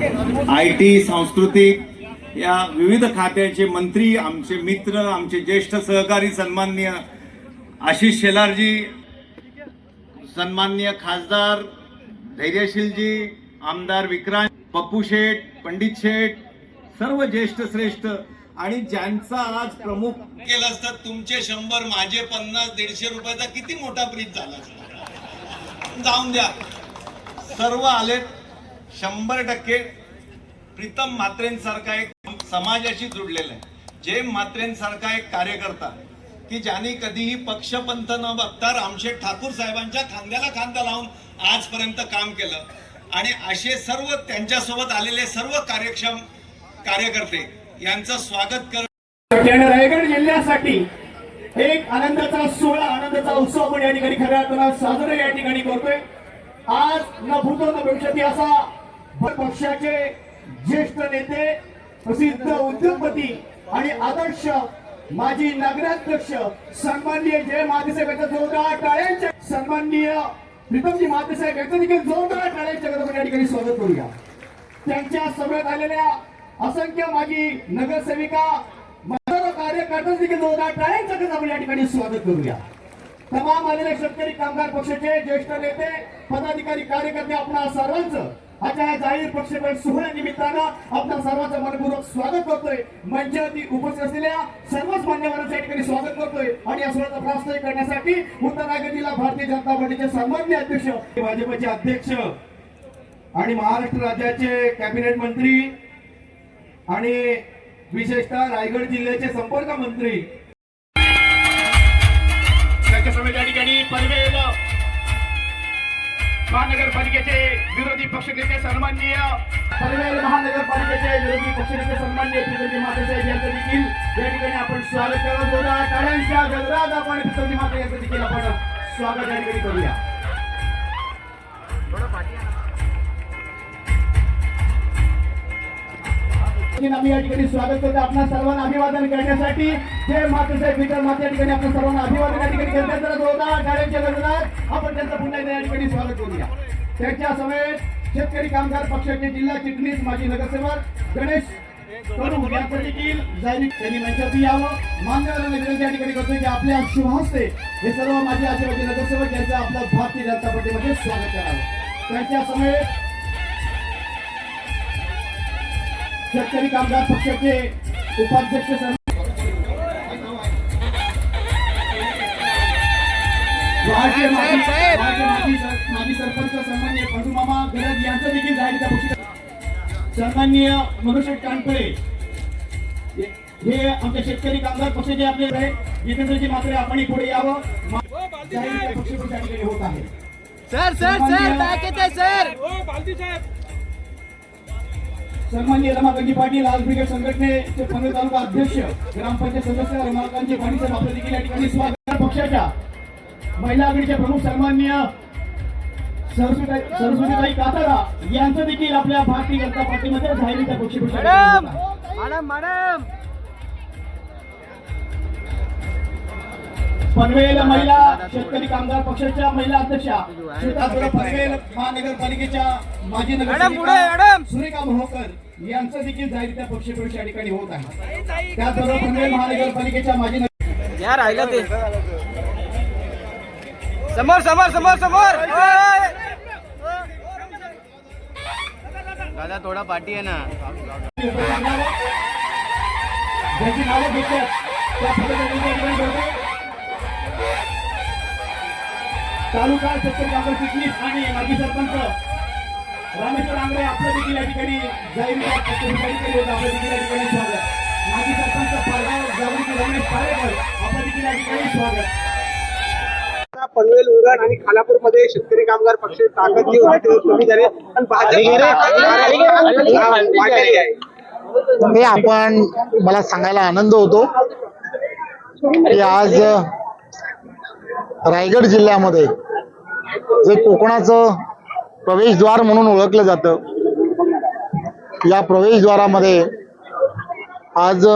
I T सांस्कृतिक या विविध खात्याचे मंत्री आमचे मित्र आमचे ज्येष्ठ सहकारी सन्माननीय आशिष शेलारजी सन्माननीय खासदार धैर्यशीलजी आमदार विक्रांत पप्पू शेठ पंडित शेठ सर्व ज्येष्ठ श्रेष्ठ. आणि ज्यांचा आज प्रमुख केलं असतं तुमचे शंभर माझे पन्नास दीडशे रुपयाचा किती मोठा ब्रिज झाला असता. जाऊन द्या. सर्व आलेत. शंभर टक्के प्रीतम म्हात्रेंसारखा एक समाजाशी जुडलेला आहे. जेम म्हात्रेंसारखा एक कार्यकर्ता की ज्यांनी कधीही पक्षपंथ न बघता रामशेठ ठाकूर साहेबांच्या खांद्याला खांदा लावून आजपर्यंत काम केलं. आणि असे सर्व त्यांच्यासोबत आलेले सर्व कार्यक्षम कार्यकर्ते यांचं स्वागत कर रायगड जिल्ह्यासाठी एक आनंदाचा सोहळा आनंदाचा उत्सव आपण या ठिकाणी खऱ्या अर्थानं साजरा या ठिकाणी करतोय. आज न भूतो न भविष्यती असा पक्षाचे ज्येष्ठ नेते प्रसिद्ध उद्योगपती आणि आदर्श माजी नगराध्यक्ष सन्माननीय जय महादेसाहेब यांचा जोरदार टाळ्यांच्या सन्माननीय प्रीतमजी महादेसाहेब यांचं देखील जोरदार टाळ्यांच्या या ठिकाणी स्वागत करूया. त्यांच्या सभेत आलेल्या असंख्य माजी नगरसेविका हजारो कार्यकर्ते देखील जोरदार टाळ्यांच्या गजरात आपण या ठिकाणी स्वागत करूया. तमाम आलेले शेतकरी कामगार पक्षाचे ज्येष्ठ नेते पदाधिकारी कार्यकर्ते आपणा सर्वांचं आजच्या या जाहीर सोहळ्या निमित्तानं आपल्या सर्वांचं मनपूर्वक स्वागत करतोय. मंचावरती उपस्थित असलेल्या सर्वच मान्यवरांच्या ठिकाणी स्वागत करतोय. आणि या सोहळ्याचा प्रास्ताव करण्यासाठी उत्तर भारतीय जनता पार्टीचे सन्मान्य अध्यक्ष भाजपचे अध्यक्ष आणि महाराष्ट्र राज्याचे कॅबिनेट मंत्री आणि विशेषतः रायगड जिल्ह्याचे संपर्क मंत्री. त्यांच्या समेत या ठिकाणी पनवेल महानगरपालिकेचे विरोधी पक्षनेते सन्माननीय. पनवेल महानगरपालिकेचे विरोधी पक्षनेते सन्माननीय पितृजी मातेसाहेब यांचं देखील या ठिकाणी आपण स्वागत करत होता टाळ्यांच्या गजरात आपण पितृजी माते यांचं देखील आपण स्वागत या ठिकाणी करूया. आम्ही या ठिकाणी स्वागत करतो आपल्या सर्वांना अभिवादन करण्यासाठी. जय मातेसाहेब विठ्ठल माते या ठिकाणी आपल्या सर्वांना अभिवादन या ठिकाणी करण्यात जरा जोरदार गाड्यांच्या गरजात आपण त्यांचं पुन्हा एकदा या ठिकाणी स्वागत करूया. त्यांच्या समेत शेतकरी कामगार पक्षाचे जिल्हा चिटणीस माजी नगरसेवक गणेश कडू यांचं देखील जाहीर त्यांनी मंचावरती यावं. मान्यवरांना विनंती या ठिकाणी करतोय की आपल्या शुभहस्ते हे सर्व माझे आशीर्वादी नगरसेवक यांचं आपल्या भारतीय जनता पार्टीमध्ये स्वागत करावं. त्यांच्या समेत शेतकरी कामगार पक्षाचे उपाध्यक्ष सर- माजी माजी माजी माजी सर- माजी सरपंच सन्मान्य गरज यांचं देखील जाहीर त्या पक्षात सन्माननीय मनुष्य कानपळे हे- आमच्या शेतकरी कामगार पक्षाचे आपले जितेंद्रजी मात्र आपण पुढे यावं. होत आहे. Sir sir sir sir. सन्माननीय रमाकांतजी पाटील लाल ब्रिगेड संघटनेचे पनवेल तालुका अध्यक्ष ग्रामपंचायत सदस्य रमाकांतजी पाटील साहेब आपल्या देखील या ठिकाणी स्वागत पक्षाच्या महिला आघाडीचे प्रमुख सन्माननीय सरस्वती सरस्वतीताई कातारा यांचं देखील आपल्या भारतीय जनता पार्टीमध्ये जाहीर पक्ष मॅडम मॅडम! पनवेल महिला शेतकरी कामगार पक्षाच्या महिला अध्यक्षा पनवेल महानगरपालिकेच्या माजी मॅडम. सुरेखा मोहोकर यांचं देखील जाहीर त्या पक्षप्रवेश या ठिकाणी होत आहे. त्याचबरोबर पनवेल महानगरपालिकेच्या माजी नगर- या राहिलं ते. समोर समोर समोर समोर! दादा थोडा पाठी आहे ना. तालुका शेतकरी कामगार चिटणीस आणि माजी सरपंच रामेश्वर आंगडे आपलं देखील या ठिकाणी जाहीर देखील या ठिकाणी स्वागत. माजी सरपंच पारगाव जागृती रमेश पारेकर आपलं देखील या ठिकाणी स्वागत. पनवेल उरण आणि खालापूरमध्ये शेतकरी कामगार पक्ष ताकद जी होती ती कमी झाली. पण भाजप हे आपण मला सांगायला आनंद होतो की आज रायगड जिल्ह्यामध्ये जे कोकणाचं प्रवेशद्वार म्हणून ओळखलं जातं. या प्रवेशद्वारामध्ये आज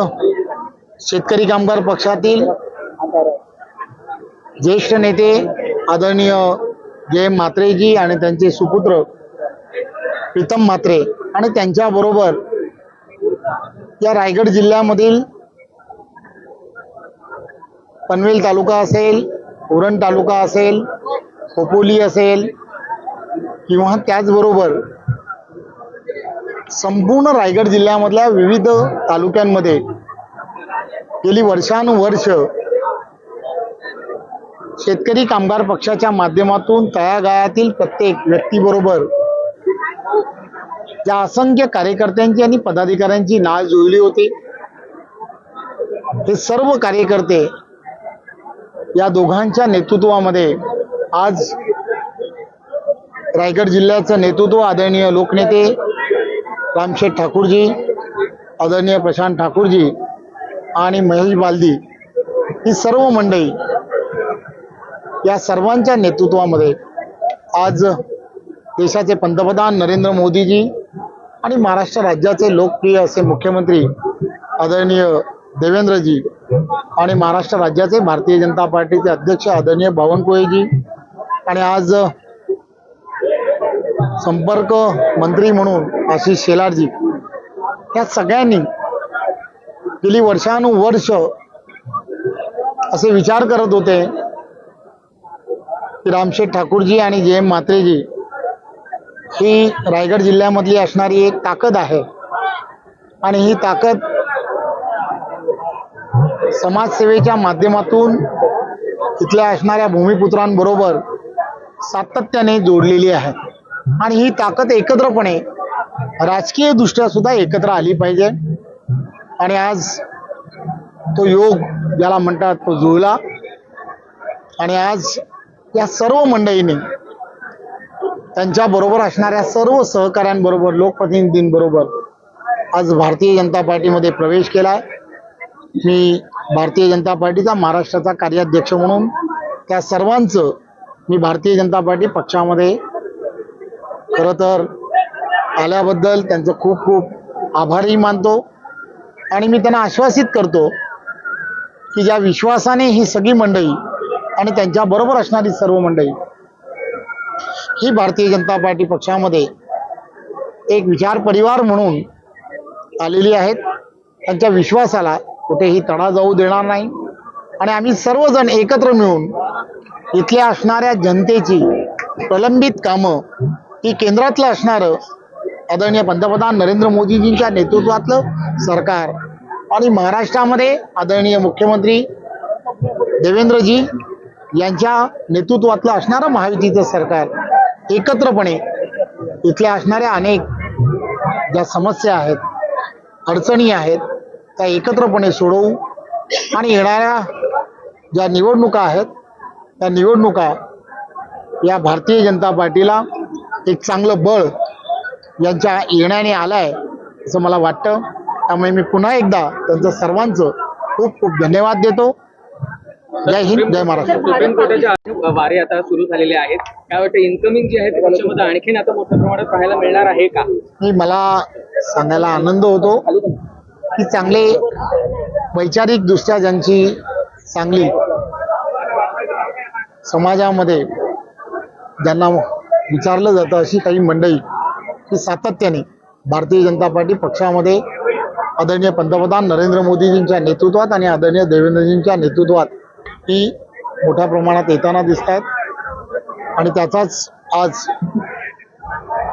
शेतकरी कामगार पक्षातील ज्येष्ठ नेते आदरणीय जय म्हात्रेजी आणि त्यांचे सुपुत्र प्रीतम म्हात्रे आणि त्यांच्याबरोबर या रायगड जिल्ह्यामधील पनवेल तालुका असेल उरण तालुका असेल खोपोली असेल किंवा त्याचबरोबर संपूर्ण रायगड जिल्ह्यामधल्या विविध तालुक्यांमध्ये गेली वर्षानुवर्ष शेतकरी कामगार पक्षाच्या माध्यमातून तळागाळातील प्रत्येक व्यक्तीबरोबर ज्या असंख्य कार्यकर्त्यांची आणि पदाधिकाऱ्यांची नाळ जुळली होती हे सर्व कार्यकर्ते या दोघांच्या नेतृत्वामध्ये आज रायगड जिल्ह्याचं नेतृत्व आदरणीय लोकनेते रामशेठ ठाकूरजी आदरणीय प्रशांत ठाकूरजी आणि महेश बालदी ही सर्व मंडळी या सर्वांच्या नेतृत्वामध्ये आज देशाचे पंतप्रधान नरेंद्र मोदीजी आणि महाराष्ट्र राज्याचे लोकप्रिय असे मुख्यमंत्री आदरणीय देवेंद्रजी आणि महाराष्ट्र राज्याचे भारतीय जनता पार्टीचे अध्यक्ष आदरणीय बावनकुळेजी आणि आज संपर्क मंत्री म्हणून आशिष शेलारजी या सगळ्यांनी गेली वर्षानुवर्ष असे विचार करत होते की रामशेठ ठाकूरजी आणि जे एम म्हात्रेजी ही रायगड जिल्ह्यामधली असणारी एक ताकद आहे. आणि ही ताकद समाजसेवेच्या माध्यमातून इथल्या असणाऱ्या भूमिपुत्रांबरोबर सातत्याने जोडलेली आहे. आणि ही ताकद एकत्रपणे राजकीय दृष्ट्या सुद्धा एकत्र आली पाहिजे. आणि आज तो योग ज्याला म्हणतात तो जुळला. आणि आज या सर्व मंडळींनी त्यांच्याबरोबर असणाऱ्या सर्व सहकाऱ्यांबरोबर लोकप्रतिनिधींबरोबर आज भारतीय जनता पार्टीमध्ये प्रवेश केला मी भारतीय जनता पार्टीचा महाराष्ट्राचा कार्याध्यक्ष म्हणून त्या सर्वांचं मी भारतीय जनता पार्टी पक्षामध्ये खरं तर आल्याबद्दल त्यांचं खूप खूप आभारही मानतो. आणि मी त्यांना आश्वासित करतो की ज्या विश्वासाने ही सगळी मंडळी आणि त्यांच्याबरोबर असणारी सर्व मंडळी ही भारतीय जनता पार्टी पक्षामध्ये एक विचार परिवार म्हणून आलेली आहेत. त्यांच्या विश्वासाला कुठेही तडा जाऊ देणार नाही. आणि आम्ही सर्वजण एकत्र मिळून इथल्या असणाऱ्या जनतेची प्रलंबित कामं ही केंद्रातलं असणारं आदरणीय पंतप्रधान नरेंद्र मोदीजींच्या नेतृत्वातलं सरकार. आणि महाराष्ट्रामध्ये आदरणीय मुख्यमंत्री देवेंद्रजी यांच्या नेतृत्वातलं असणारं महायुतीचं सरकार एकत्रपणे इथल्या असणाऱ्या अनेक ज्या समस्या आहेत अडचणी आहेत त्या एकत्रपणे सोडवू आणि येणाऱ्या ज्या निवडणुका आहेत त्या निवडणुका या भारतीय जनता पार्टीला एक चांगलं बळ यांच्या येण्याने आलं आहे असं मला वाटतं. त्यामुळे मी पुन्हा एकदा त्यांचं सर्वांचं खूप खूप धन्यवाद देतो. जय हिंद जय महाराष्ट्र. सुप्रीम कोर्टाच्या वारे आता सुरू झालेले आहेत. काय वाटतं इन्कमिंग जे आहे ते पक्षामध्ये आणखीन आता मोठ्या प्रमाणात पाहायला मिळणार आहे का? मला सांगायला आनंद होतो की चांगले वैचारिक दृष्ट्या ज्यांची चांगली समाजामध्ये ज्यांना विचारलं जातं अशी काही मंडळी की सातत्याने भारतीय जनता पार्टी पक्षामध्ये आदरणीय पंतप्रधान नरेंद्र मोदीजींच्या नेतृत्वात आणि आदरणीय देवेंद्रजींच्या नेतृत्वात ही मोठ्या प्रमाणात येताना दिसत आहेत आणि त्याचाच आज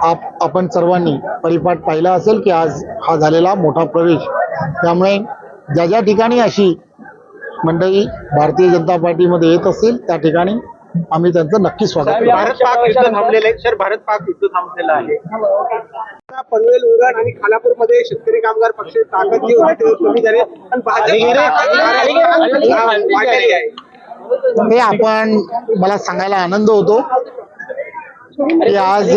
आप आपण सर्वांनी परिपाठ पाहिला असेल की आज हा झालेला मोठा प्रवेश. त्यामुळे ज्या ज्या ठिकाणी अशी मंडळी भारतीय जनता पार्टीमध्ये येत असतील त्या ठिकाणी आम्ही त्यांचं नक्की स्वागत भारत पाक युद्ध थांबलेलं आहे. सर भारत पाक युद्ध थांबलेलं आहे. पनवेल उरण आणि खालापूरमध्ये शेतकरी कामगार पक्ष ताकद जी होती ते कमी झाली. पण भाजप हे आपण मला सांगायला आनंद होतो की आज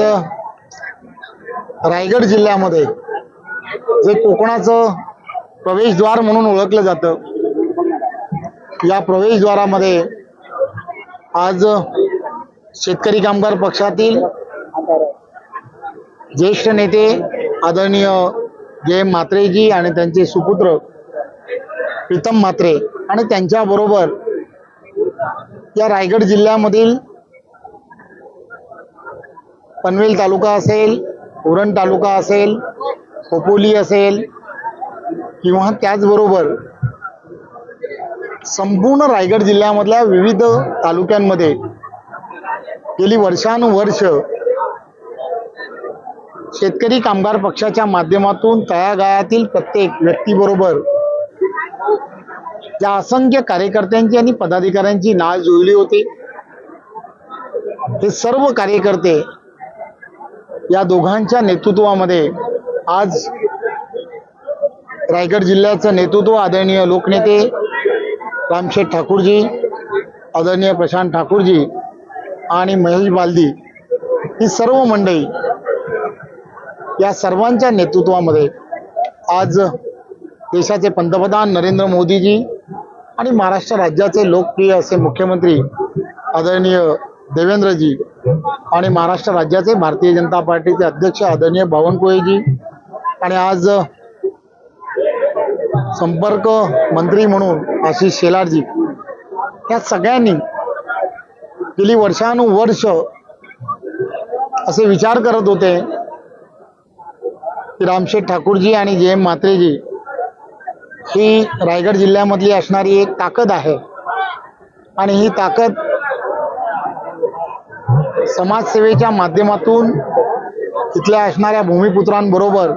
रायगड जिल्ह्यामध्ये जे कोकणाचं प्रवेशद्वार म्हणून ओळखलं जातं या प्रवेशद्वारामध्ये आज शेतकरी कामगार पक्षातील ज्येष्ठ नेते आदरणीय जे म्हात्रेजी आणि त्यांचे सुपुत्र प्रीतम म्हात्रे आणि त्यांच्याबरोबर या रायगड जिल्ह्यामधील पनवेल तालुका असेल उरण तालुका असेल खोपोली असेल किंवा त्याचबरोबर संपूर्ण रायगड जिल्ह्यामधल्या विविध तालुक्यांमध्ये गेली वर्षानुवर्ष शेतकरी कामगार पक्षाच्या माध्यमातून तळागाळातील प्रत्येक व्यक्तीबरोबर ज्या असंख्य कार्यकर्त्यांची आणि पदाधिकाऱ्यांची नाळ जुळली होती हे सर्व कार्यकर्ते या दोघांच्या नेतृत्वामध्ये आज रायगड जिल्ह्याचं नेतृत्व आदरणीय लोकनेते रामशेठ ठाकूरजी आदरणीय प्रशांत ठाकूरजी आणि महेश बालदी ही सर्व मंडळी या सर्वांच्या नेतृत्वामध्ये आज देशाचे पंतप्रधान नरेंद्र मोदीजी आणि महाराष्ट्र राज्याचे लोकप्रिय असे मुख्यमंत्री आदरणीय देवेंद्रजी आणि महाराष्ट्र राज्याचे भारतीय जनता पार्टीचे अध्यक्ष आदरणीय बावनकुळेजी आणि आज संपर्क मंत्री म्हणून आशिष शेलारजी या सगळ्यांनी गेली वर्षानुवर्ष असे विचार करत होते की रामशेठ ठाकूरजी आणि जे एम म्हात्रेजी ही रायगड जिल्ह्यामधली असणारी एक ताकद आहे. आणि ही ताकद समाजसेवेच्या माध्यमातून इथल्या असणाऱ्या भूमिपुत्रांबरोबर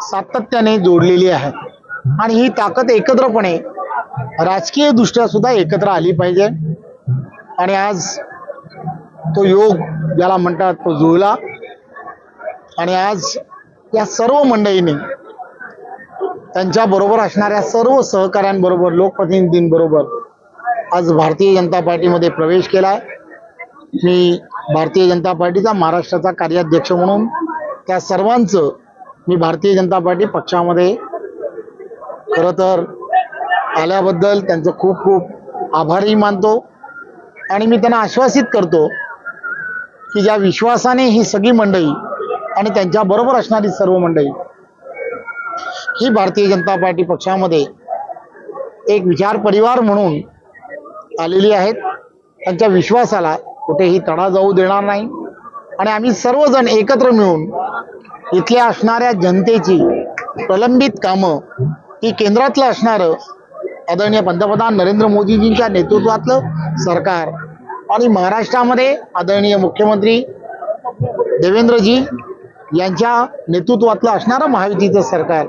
सातत्याने जोडलेली आहे. आणि ही ताकद एकत्रपणे राजकीय दृष्ट्या सुद्धा एकत्र आली पाहिजे. आणि आज तो योग ज्याला म्हणतात तो जुळला. आणि आज या सर्व मंडळींनी त्यांच्या बरोबर असणाऱ्या सर्व सहकाऱ्यांबरोबर लोकप्रतिनिधींबरोबर आज भारतीय जनता पार्टीमध्ये प्रवेश केला आहे मी भारतीय जनता पार्टीचा महाराष्ट्राचा कार्याध्यक्ष म्हणून त्या सर्वांचं मी भारतीय जनता पार्टी पक्षामध्ये खरं तर आल्याबद्दल त्यांचं खूप खूप आभारही मानतो. आणि मी त्यांना आश्वासित करतो की ज्या विश्वासाने ही सगळी मंडळी आणि त्यांच्याबरोबर असणारी सर्व मंडळी ही भारतीय जनता पार्टी पक्षामध्ये एक विचार परिवार म्हणून आलेली आहेत. त्यांच्या विश्वासाला कुठेही तडा जाऊ देणार नाही. आणि आम्ही सर्वजण एकत्र मिळून इथल्या असणाऱ्या जनतेची प्रलंबित कामं की केंद्रातलं असणारं आदरणीय पंतप्रधान नरेंद्र मोदीजींच्या नेतृत्वातलं सरकार आणि महाराष्ट्रामध्ये आदरणीय मुख्यमंत्री देवेंद्रजी यांच्या नेतृत्वातलं असणारं महायुतीचं सरकार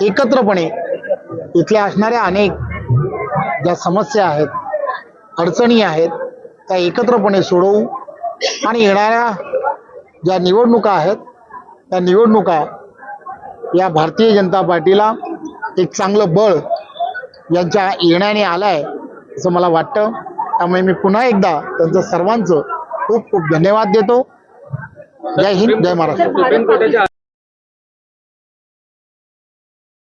एकत्रपणे इथल्या असणाऱ्या अनेक ज्या समस्या आहेत अडचणी आहेत त्या एकत्रपणे सोडवू आणि येणाऱ्या ज्या निवडणुका आहेत त्या निवडणुका या भारतीय जनता पार्टीला एक चांगलं बळ यांच्या येण्याने आलाय असं मला वाटतं. त्यामुळे मी पुन्हा एकदा त्यांचं सर्वांचं खूप खूप धन्यवाद देतो. जय हिंद जय महाराष्ट्र.